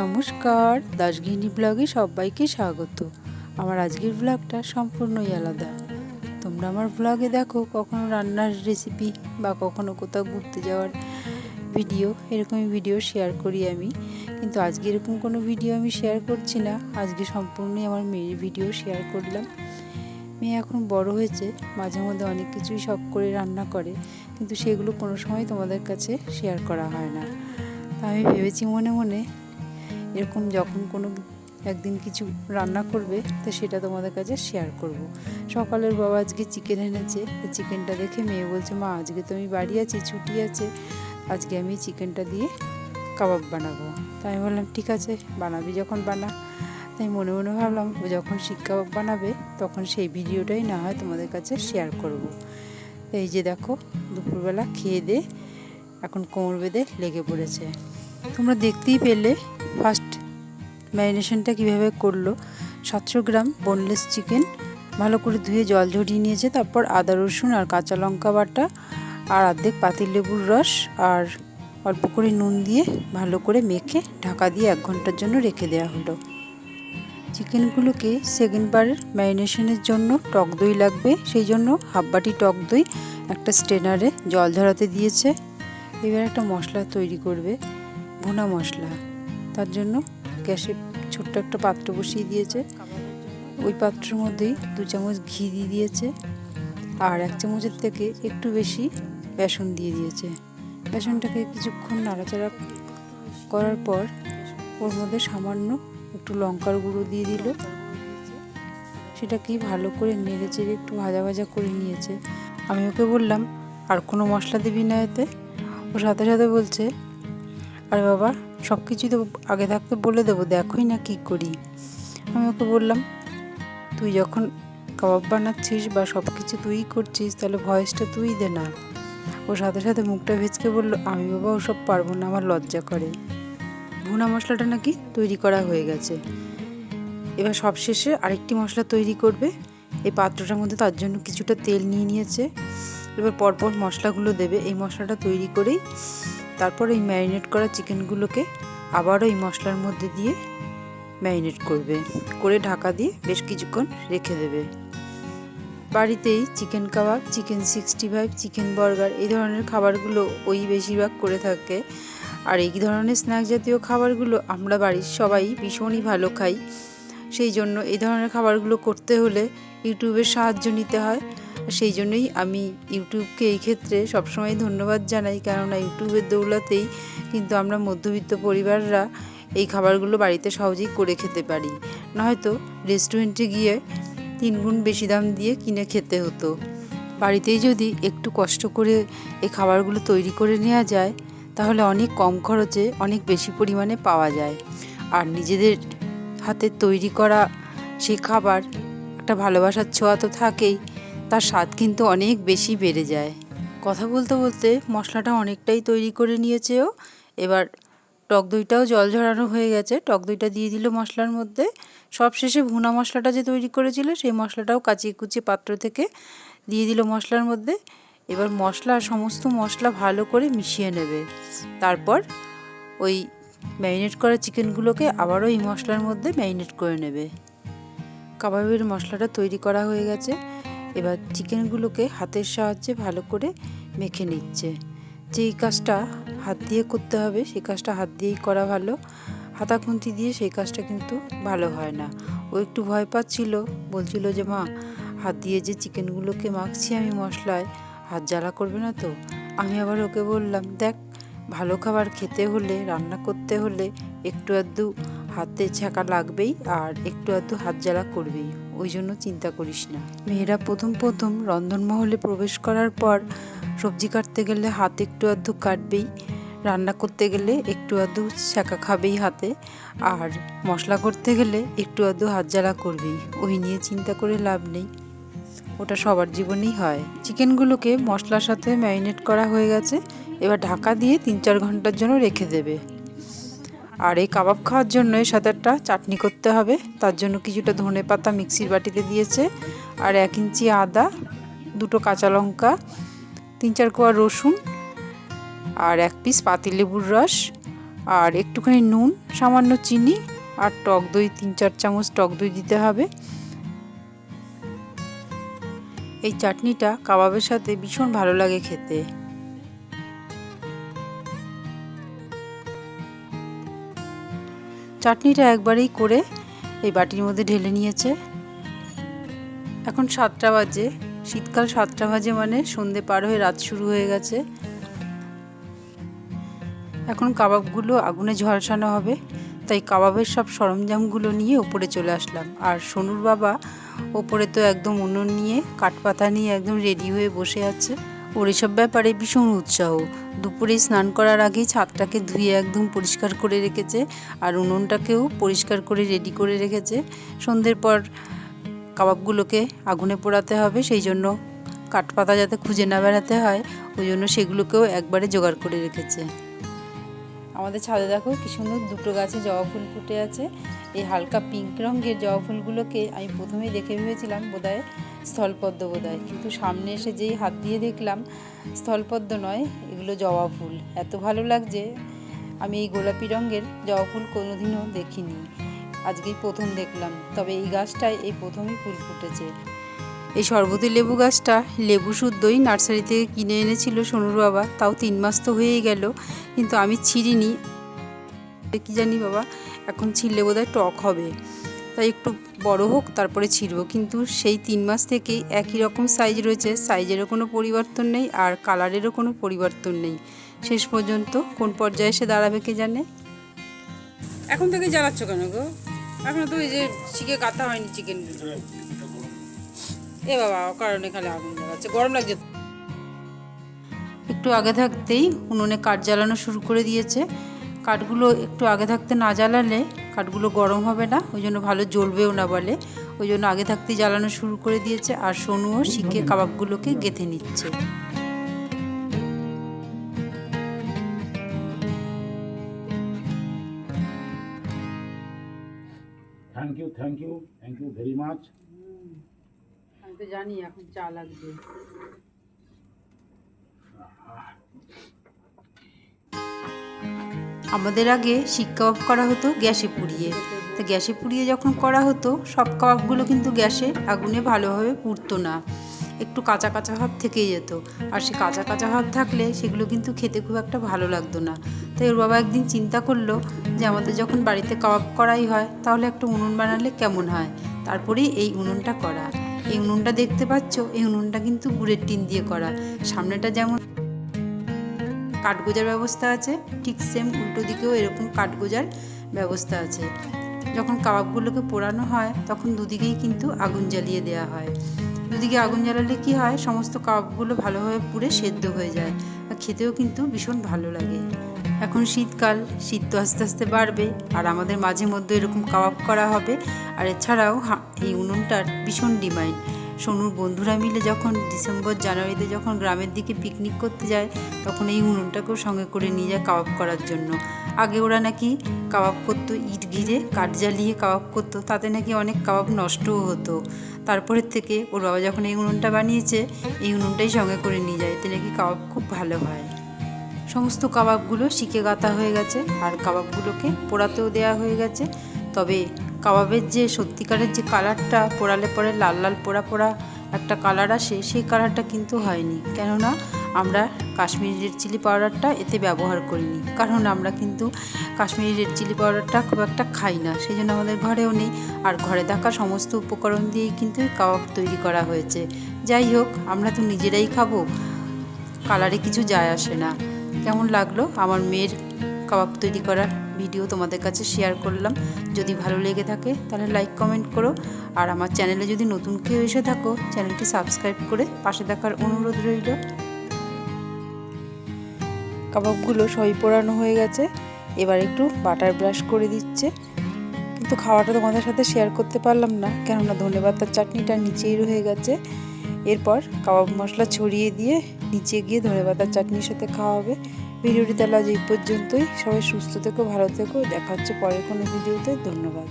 নমস্কার। দাসগিনী ব্লগে সবাইকে স্বাগত। আমার আজকের ব্লগটা সম্পূর্ণই আলাদা। তোমরা আমার ব্লগে দেখো কখনো রান্নার রেসিপি বা কখনো কোথাও ঘুরতে যাওয়ার ভিডিও এরকমই ভিডিও শেয়ার করি আমি। কিন্তু আজকে এরকম কোনো ভিডিও আমি শেয়ার করছি না। আজকে সম্পূর্ণই আমার মেয়ের ভিডিও শেয়ার করলাম। মেয়ে এখন বড় হয়েছে, মাঝে মধ্যে অনেক কিছুই শখ করে রান্না করে, কিন্তু সেগুলো কোনো সময় তোমাদের কাছে শেয়ার করা হয় না। আমি ভেবেছি মনে মনে এরকম যখন কোনো একদিন কিছু রান্না করবে, তো সেটা তোমাদের কাছে শেয়ার করব। সকালের বাবা আজকে চিকেন এনেছে চিকেনটা দেখে মেয়ে বলছে, মা, আজকে তো আমি বাড়ি আছি, ছুটি আছে, আজকে আমি চিকেনটা দিয়ে কাবাব বানাবো তাই আমি বললাম, ঠিক আছে, বানাবি যখন বানা তাই মনে মনে ভাবলাম, ও যখন শিক কাবাব বানাবে, তখন সেই ভিডিওটাই না হয় তোমাদের কাছে শেয়ার করব। এই যে দেখো, দুপুরবেলা খেয়ে দে, এখন কোমর বেঁধে লেগে পড়েছে তোমরা দেখতেই পেলে ফার্স্ট ম্যারিনেশনটা কীভাবে করল। সাতশো গ্রাম বোনলেস চিকেন ভালো করে ধুয়ে জল ঝরিয়ে নিয়েছে, তারপর আদা রসুন আর কাঁচা লঙ্কা বাটা আর অর্ধেক পাতিল লেবুর রস আর অল্প করে নুন দিয়ে ভালো করে মেখে ঢাকা দিয়ে এক ঘণ্টার জন্য রেখে দেওয়া হলো। চিকেনগুলোকে সেকেন্ড বারের ম্যারিনেশনের জন্য টক দই লাগবে, সেই জন্য হাফ বাটি টক দই, একটা স্টেনারে জল ঝরাতে দিয়েছে। এবার একটা মশলা তৈরি করবে। ভুনা মশলা। তার জন্য গ্যাসে ছোট্ট একটা পাত্র বসিয়ে দিয়েছে। ওই পাত্রের মধ্যেই দু চামচ ঘি দিয়ে দিয়েছে আর এক চামচের থেকে একটু বেশি বেসন দিয়ে দিয়েছে। বেসনটাকে কিছুক্ষণ নাড়াচাড়া করার পর ওর মধ্যে সামান্য একটু লঙ্কার গুঁড়ো দিয়ে দিল। সেটাকেই ভালো করে নেড়ে চেড়ে একটু ভাজা ভাজা করে নিয়েছে। আমি ওকে বললাম, আর কোনো মশলা দিবি না এতে? ও সাথে সাথে বলছে আরে বাবা, সব কিছুই তো আগে থাকতে বলে দেবো, দেখোই না কি করি। আমি ওকে বললাম, তুই যখন কাবাব বানাচ্ছিস বা সব কিছু তুই করছিস, তাহলে ভয়েসটা তুই দে না। ও সাথে সাথে মুখটা ভেজকে বলল, আমি বাবা ওসব পারব না, আমার লজ্জা করে। ভুনা মশলাটা নাকি তৈরি করা হয়ে গেছে। এবার সব শেষে আরেকটি মশলা তৈরি করবে। এই পাত্রটার মধ্যে তার জন্য কিছুটা তেল নিয়ে নিয়েছে। এবার পরপর মশলাগুলো দেবে। এই মশলাটা তৈরি করেই তারপর এই ম্যারিনেট করা চিকেনগুলোকে আবারও এই মশলার মধ্যে দিয়ে ম্যারিনেট করবে। করে ঢাকা দিয়ে বেশ কিছুক্ষণ রেখে দেবে। বাড়িতেই chicken kebab, chicken sixty five, chicken burger এই ধরনের খাবারগুলো ওই বেশিরভাগ করে থাকে। আর এই ধরনের স্ন্যাক জাতীয় খাবারগুলো আমরা বাড়ির সবাই ভীষণই ভালো খাই। সেই জন্য এই ধরনের খাবারগুলো করতে হলে ইউটিউবের সাহায্য নিতে হয়। সেই জন্যই আমি ইউটিউবকে এই ক্ষেত্রে সবসময় ধন্যবাদ জানাই। কেননা ইউটিউবের দৌলতেই কিন্তু আমরা মধ্যবিত্ত পরিবাররা এই খাবারগুলো বাড়িতে সহজেই করে খেতে পারি। নয়তো রেস্টুরেন্টে গিয়ে তিন গুণ বেশি দাম দিয়ে কিনে খেতে হতো। বাড়িতেই যদি একটু কষ্ট করে এই খাবারগুলো তৈরি করে নেওয়া যায়, তাহলে অনেক কম খরচে অনেক বেশি পরিমাণে পাওয়া যায়। আর নিজেদের হাতে তৈরি করা সেই খাবার, একটা ভালোবাসার ছোঁয়া তো থাকেই। তার স্বাদ কিন্তু অনেক বেশি বেড়ে যায়। কথা বলতে বলতে মশলাটা অনেকটাই তৈরি করে নিয়েছে ও। এবার টক দইটাও জল ঝরানো হয়ে গেছে। টক দইটা দিয়ে দিল মশলার মধ্যে। সব শেষে ভুনা মশলাটা যে তৈরি করেছিল সেই মশলাটাও কাচিয়ে কুচিয়ে পাত্র থেকে দিয়ে দিল মশলার মধ্যে। এবার মশলা সমস্ত মশলা ভালো করে মিশিয়ে নেবে। তারপর ওই ম্যারিনেট করা চিকেনগুলোকে আবারও এই মশলার মধ্যে ম্যারিনেট করে নেবে। কাবাবের মশলাটা তৈরি করা হয়ে গেছে। এবার চিকেনগুলোকে হাতের সাহায্যে ভালো করে মেখে নিচ্ছে। যেই কাজটা হাত দিয়ে করতে হবে সেই কাজটা হাত দিয়েই করা ভালো। হাতা খুন্তি দিয়ে সেই কাজটা কিন্তু ভালো হয় না। ও একটু ভয় পাচ্ছিল, বলছিল যে, মা, হাত দিয়ে যে চিকেনগুলোকে মাখছি আমি মশলায়, হাত জ্বালা করবে না তো? আমি আবার ওকে বললাম, দেখ, ভালো খাবার খেতে হলে, রান্না করতে হলে একটু আধটু হাতে ছ্যাঁকা লাগবেই, আর একটু আধটু হাত জ্বালা করবেই। ওই জন্য চিন্তা করিস না। মেয়েরা প্রথম প্রথম রন্ধনমহলে প্রবেশ করার পর সবজি কাটতে গেলে হাত একটু আধটু কাটবেই, রান্না করতে গেলে একটু আধটু ছ্যাঁকা খাবেই হাতে, আর মশলা করতে গেলে একটু আধটু হাত জ্বালা করবেই, ওই নিয়ে চিন্তা করে লাভ নেই। ওটা সবার জীবনেই হয়। চিকেনগুলোকে মশলার সাথে ম্যারিনেট করা হয়ে গেছে, এবার ঢাকা দিয়ে তিন চার ঘণ্টার জন্য রেখে দেবে। আর এই কাবাব খাওয়ার জন্য এর সাথে একটা চাটনি করতে হবে। তার জন্য কিছুটা ধনে পাতা মিক্সির বাটিতে দিয়েছে আর এক ইঞ্চি আদা, দুটো কাঁচা লঙ্কা, তিন চার কোয়া রসুন আর এক পিস পাতিলেবুর রস আর একটুখানি নুন, সামান্য চিনি আর টক দই, তিন চার চামচ টক দই দিতে হবে। এই চাটনিটা কাবাবের সাথে ভীষণ ভালো লাগে খেতে। চাটনিটা একবারেই করে এই বাটির মধ্যে ঢেলে নিয়েছে। এখন সাতটা বাজে। শীতকাল সাতটা বাজে মানে সন্ধে পার হয়ে রাত শুরু হয়ে গেছে। এখন কাবাবগুলো আগুনে ঝলসানো হবে, তাই কাবাবের সব সরঞ্জামগুলো নিয়ে ওপরে চলে আসলাম। আর সোনুর বাবা ওপরে তো একদম উনুন নিয়ে কাঠপাতা নিয়ে একদম রেডি হয়ে বসে আছে। ওর এসব ব্যাপারে ভীষণ উৎসাহ। দুপুরে স্নান করার আগেই ছাদটাকে ধুয়ে একদম পরিষ্কার করে রেখেছে আর উনুনটাকেও পরিষ্কার করে রেডি করে রেখেছে। সন্ধ্যের পর কাবাবগুলোকে আগুনে পোড়াতে হবে, সেই জন্য কাঠপাতা যাতে খুঁজে না বেড়াতে হয়, ওই জন্য সেগুলোকেও একবারে জোগাড় করে রেখেছে। আমাদের ছাদে দেখো কি সুন্দর দুটো গাছে জবা ফুল ফুটে আছে। এই হালকা পিঙ্ক রঙের জবা ফুলগুলোকে আমি প্রথমেই দেখে ভেবেছিলাম বোধহয় স্থলপদ্ম বোধহয়। কিন্তু সামনে এসে যেই হাত দিয়ে দেখলাম, স্থলপদ্ম নয়, এগুলো জবা ফুল। এত ভালো লাগছে, আমি এই গোলাপি রঙের জবা ফুল কোনোদিনও দেখিনি। আজকেই প্রথম দেখলাম, তবে এই গাছটায় এই প্রথমই ফুল ফুটেছে। এই শরবতী লেবু গাছটা লেবু শুদ্ধই নার্সারি থেকে কিনে এনেছিল সোনুর বাবা। তাও তিন মাস তো হয়েই গেল, কিন্তু আমি ছিঁড়িনি। কি জানি বাবা, এখন ছিঁড়লে বোধহয় টক হবে। তাই একটু বড় হোক তারপরে ছিঁড়ব। কিন্তু সেই তিন মাস থেকেই একই রকম সাইজ রয়েছে। সাইজেরও কোনো পরিবর্তন নেই আর কালারেরও কোনো পরিবর্তন নেই। শেষ পর্যন্ত কোন পর্যায়ে এসে দাঁড়াবে কে জানে? এখন থেকে জ্বালাচ্ছ কেন গো? এখন তো ওই যে চিকে কাটা হয়নি চিকেন এ বাবা কারণে খালি আগুন জ্বালাচ্ছে গরম লাগছে একটু আগে থাকতেই উনুনে কাঠ জ্বালানো শুরু করে দিয়েছে। কাঠগুলো একটু আগে থাকতে না জ্বালালে কাঠগুলো গরম হবে না ওই জন্য ভালো জ্বলবেও না বলে। ওই জন্য আগে থাকতে জ্বালানো শুরু করে দিয়েছে আর সোনুও শিখে কাবাবগুলোকে গেঁথে নিচ্ছে। Thank you thank you thank you very much আমি তো জানি এখন চা লাগবে। আমাদের আগে শিক কাবাব করা হতো গ্যাসে পুড়িয়ে। তো গ্যাসে পুড়িয়ে যখন করা হতো, সব কাবাবগুলো কিন্তু গ্যাসে আগুনে ভালোভাবে পুড়তো না। একটু কাঁচা কাঁচা ভাব থেকেই যেত। আর সে কাঁচা কাঁচা ভাব থাকলে সেগুলো কিন্তু খেতে খুব একটা ভালো লাগতো না। তাই ওর বাবা একদিন চিন্তা করল যে আমাদের যখন বাড়িতে কাবাব করাই হয়, তাহলে একটা উনুন বানালে কেমন হয়? তারপরেই এই উনুনটা করা। এই উনুনটা দেখতে পাচ্ছ, এই উনুনটা কিন্তু গুড়ের টিন দিয়ে করা। সামনেটা যেমন কাঠগোজার ব্যবস্থা আছে, ঠিক সেম উল্টো দিকেও এরকম কাঠগোজার ব্যবস্থা আছে। যখন কাবাবগুলোকে পোড়ানো হয়, তখন দুদিকেই কিন্তু আগুন জ্বালিয়ে দেওয়া হয়। দুদিকে আগুন জ্বালালে কি হয়, সমস্ত কাবাবগুলো ভালোভাবে পুড়ে সেদ্ধ হয়ে যায় আর খেতেও কিন্তু ভীষণ ভালো লাগে। এখন শীতকাল, শীত তো আস্তে আস্তে বাড়বে আর আমাদের মাঝে মধ্যে এরকম কাবাব করা হবে। আর এছাড়াও এই উনুনটার ভীষণ ডিমান্ড। সোনুর বন্ধুরা মিলে যখন ডিসেম্বর, জানুয়ারিতে যখন গ্রামের দিকে পিকনিক করতে যায়, তখন এই উনুনটাকেও সঙ্গে করে নিয়ে যায় কাবাব করার জন্য। আগে ওরা নাকি কাবাব করতো, ইট ঘিরে কাঠ জ্বালিয়ে কাবাব করতো, তাতে নাকি অনেক কাবাব নষ্টও হতো। তারপরের থেকে ওর বাবা যখন এই উনুনটা বানিয়েছে, এই উনুনটাই সঙ্গে করে নিয়ে যায়, এতে নাকি কাবাব খুব ভালো হয়। সমস্ত কাবাবগুলো শিকে গাঁথা হয়ে গেছে, আর কাবাবগুলোকে পোড়াতেও দেওয়া হয়ে গেছে। তবে কাবাবের যে সত্যিকারের যে কালারটা, পোড়ালে পরে লাল লাল পোড়া পোড়া একটা কালার আসে, সেই কালারটা কিন্তু হয়নি। কেননা আমরা কাশ্মীরি রেড চিলি পাউডারটা এতে ব্যবহার করিনি। কারণ আমরা কিন্তু কাশ্মীরি রেড চিলি পাউডারটা খুব একটা খাই না। সেই জন্য আমাদের ঘরেও নেই। আর ঘরে থাকা সমস্ত উপকরণ দিয়েই কিন্তু এই কাবাব তৈরি করা হয়েছে। যাই হোক, আমরা তো নিজেরাই খাব। কালারে কিছু যায় আসে না। কেমন লাগল আমার মেয়ের কাবাব তৈরি করার ভিডিও তোমাদের কাছে শেয়ার করলাম। যদি ভালো লেগে থাকে, তাহলে লাইক কমেন্ট করো। আর আমার চ্যানেলে যদি নতুন কেউ এসে থাকো চ্যানেলটি সাবস্ক্রাইব করে পাশে থাকার অনুরোধ রইল। কাবাবগুলো সই পোড়ানো হয়ে গেছে। এবার একটু বাটার ব্রাশ করে দিচ্ছে। কিন্তু খাওয়াটা তোমাদের সাথে শেয়ার করতে পারলাম না, কেননা ধনেপাতার চাটনিটা নিচেই রয়ে গেছে। এরপর কাবাব মশলা ছড়িয়ে দিয়ে নিচে গিয়ে ধনেপাতার চাটনির সাথে খাওয়া হবে। ভিডিওটি তাহলে আজ এই পর্যন্তই। সবাই সুস্থ থেকো, ভালো থেকো। দেখা হচ্ছে পরের কোনো ভিডিওতে। ধন্যবাদ।